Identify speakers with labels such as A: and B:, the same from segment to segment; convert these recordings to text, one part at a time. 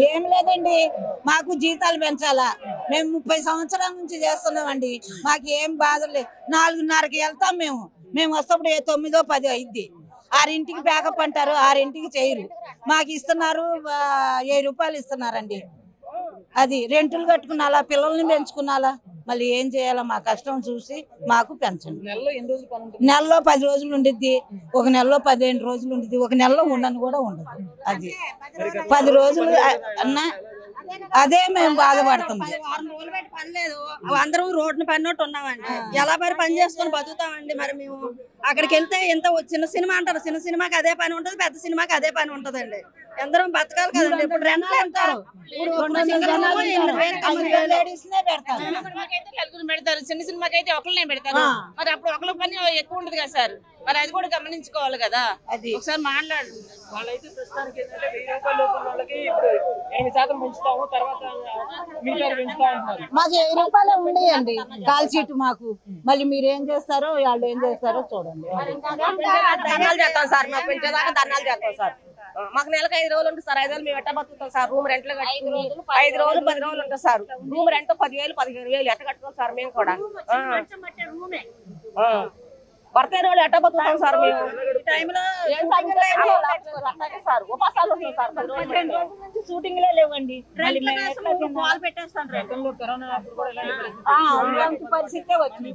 A: ఏం లేదండి. మాకు జీతాలు పెంచాలా? మేము ముప్పై సంవత్సరాల నుంచి చేస్తున్నామండి. మాకు ఏం బాధ లేదు నాలుగున్నరకి వెళ్తాం మేము. మేము వస్తప్పుడు ఏ తొమ్మిదో పది అయింది ఆరింటికి బ్యాకప్ అంటారు ఆరింటికి చేయరు. మాకు ఇస్తున్నారు ఏ వెయ్యి రూపాయలు ఇస్తున్నారండి. అది రెంటులు కట్టుకున్నాలా పిల్లల్ని పెంచుకున్నాలా? మళ్ళీ ఏం చేయాలా మా కష్టం చూసి మాకు పెంచండి
B: నెలలో ఎన్ని రోజులు పని ఉంటుంది?
A: నెలలో పది రోజులు ఉండిద్ది. ఒక నెలలో పదిహేను రోజులు ఉండిద్ది. ఒక నెలలో ఉండను కూడా ఉండదు. అది. పది రోజులు అన్న అదే మేము బాధపడుతుంది.
C: వారం రోజులు పెట్టి పని లేదు. అందరం రోడ్డున పడినట్టు ఉన్నామండి. ఎలా మరి పని చేసుకొని బతుకుతామండి మరి మేము? అక్కడికి వెళ్తే ఎంత చిన్న సినిమా అంటారు. చిన్న సినిమాకి అదే పని ఉంటది పెద్ద సినిమాకి అదే పని ఉంటదండి. అందరం బతకాలి కదండి. ఇప్పుడు రెంట్లు
A: రెండు పెడతారు.
D: పెడతారు. చిన్న సినిమాకైతే ఒకళ్ళనే పెడతారు. మరి అప్పుడు ఒకళ్ళ పని ఎక్కువ ఉండదు కదా సార్. మరి అది కూడా గమనించుకోవాలి కదా.
A: అది.
D: ఒకసారి మాట్లాడు.
B: వాళ్ళైతే ప్రస్తుతానికి ఏంటంటే వెయ్యి రూపాయల లోపల వాళ్ళకి ఇప్పుడు ఎనిమిది శాతం పెంచుతాము. తర్వాత మిగతా పెంచుతా అంటున్నారు.
A: మాకు వెయ్యి రూపాయలు ఉండేయండి కాల్ షీట్ మాకు. మళ్ళీ మీరు ఏం చేస్తారో వాళ్ళు ఏం చేస్తారో చూడండి.
E: ధర్నాలు చేస్తాం సార్. మేము పెంచేదాకా ధర్నాలు చేస్తాం సార్. మాకు నెలకు ఐదు రోజులు ఉంటుంది సార్. ఐదు రోజులు మేము ఎట్ట బతుకుతాం సార్? రూమ్ రెంట్లు కట్టుకుని ఐదు రోజులు పది రోజులు ఉంటుంది సార్. రూమ్ రెంట్ పదివేలు పదిహేను వేలు ఎట్ట కట్టుకోవాలి సార్ మేము కూడా. భర్త రోజులు ఎట్ట బతుకుతాం సార్ మేము? టైంలో
A: షూటింగ్లో లేవండి.
C: పెట్టేస్తాను
B: పరిస్థితి
A: వచ్చింది.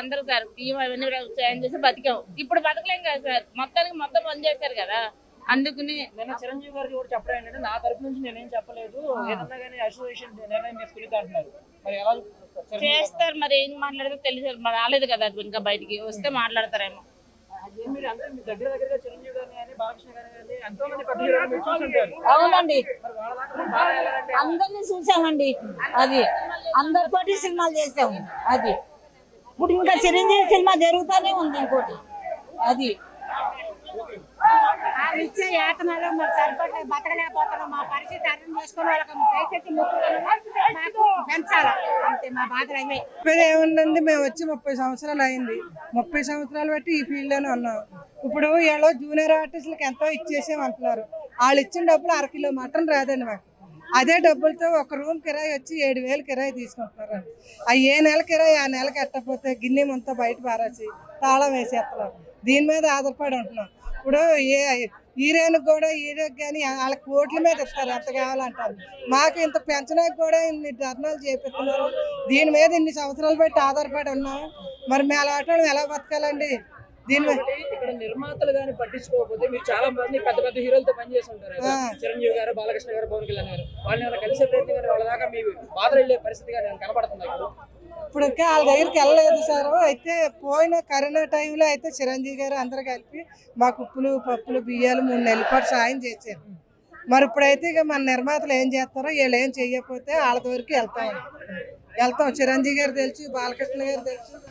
D: అందరూ సార్. బియ్యం అవన్నీ చేసి బతికాం. ఇప్పుడు బతకలేం కదా సార్. మొత్తానికి మొత్తం పని చేశారు కదా. అందుకుని
B: చిరంజీవి గారికి కూడా చెప్పడం ఏంటంటే నా తరపు నుంచి నేనేం చెప్పలేదు. ఏదన్నా కానీ అసోసియేషన్ నిర్ణయం తీసుకుని అంటున్నారు. మరి ఎలా చూస్తారు
D: మరి ఏం మాట్లాడితే తెలియదు. మరి రాలేదు కదా అది ఇంకా బయటికి. వస్తే మాట్లాడతారేమో.
A: అవునండి. అందరినీ చూసామండి. అది అందరితోటి సినిమాలు చేసాము. అది. ఇప్పుడు ఇంకా చిరంజీవి సినిమా జరుగుతూనే ఉంది ఇంకోటి. అది.
F: ఇచ్చే ఏతనాలు మాకు సరిపడలేదు బతకలేకపోతున్నాం. మా పరిస్థితి అర్థం చేసుకుని వాళ్ళకి దయచేసి మాకు పెంచాలి? అంతే మా బాధలు అవే.
G: ఏముందండి మేము వచ్చి ముప్పై సంవత్సరాలు అయింది. ముప్పై సంవత్సరాలు బట్టి ఈ ఫీల్డ్లోనే ఉన్నాం. ఇప్పుడు వీళ్ళు జూనియర్ ఆర్టిస్టులకు ఎంతో ఇచ్చేసామంటున్నారు వాళ్ళు ఇచ్చిన డబ్బులు అరకిలో మటన్ రాదండి మాకు. అదే డబ్బులతో ఒక రూమ్ కిరాయి వచ్చి ఏడు వేలు కిరాయి తీసుకుంటున్నారు. ఆ ఏ నెల కిరాయి ఆ నెలకి ఎట్టకపోతే గిన్నె ముంత బయట పారేసి తాళం వేసేస్తున్నారు. దీని మీద ఆధారపడి ఉంటున్నాం. ఇప్పుడు ఏ హీరోయిన్కి కూడా హీరోకి కానీ వాళ్ళ కోట్ల మీద ఇస్తారు ఎంత కావాలంటారు? మాకు ఇంత పెంచడానికి కూడా ఇన్ని ధర్నాలు చేపిస్తున్నారు. దీని మీద ఇన్ని సంవత్సరాలు బట్టి ఆధారపడి ఉన్నాం. మరి మేము ఆటలు ఎలా బతకాలండి? దీని
B: ఇక్కడ నిర్మాతలు గాని పట్టించుకోకపోతే మీరు చాలా మంది పెద్ద పెద్ద హీరోలతో పని చేసి ఉంటారు. చిరంజీవి గారు బాలకృష్ణ గారు పవన్ కళ్యాణ్ గారు. వాళ్ళని కలిసే ప్రయత్నం కానీ వాళ్ళ దాకా మీ బాధలు వెళ్ళే పరిస్థితి కానీ ఏమైనా కనపడుతుంది
G: ఇప్పుడు ఇంకా వాళ్ళ దగ్గరికి వెళ్ళలేదు సార్. అయితే పోయిన కరోనా టైంలో అయితే చిరంజీవి గారు అందరు కలిపి మాకు ఉప్పులు పప్పులు బియ్యాలు మూడు నెలల పాటు సాయం చేశారు. మరి ఇప్పుడైతే ఇక మన నిర్మాతలు ఏం చేస్తారో వీళ్ళు ఏం చేయకపోతే వాళ్ళ వరకు వెళ్తాం. వెళ్తాం. చిరంజీవి గారు తెలుసు బాలకృష్ణ గారు తెలుసు.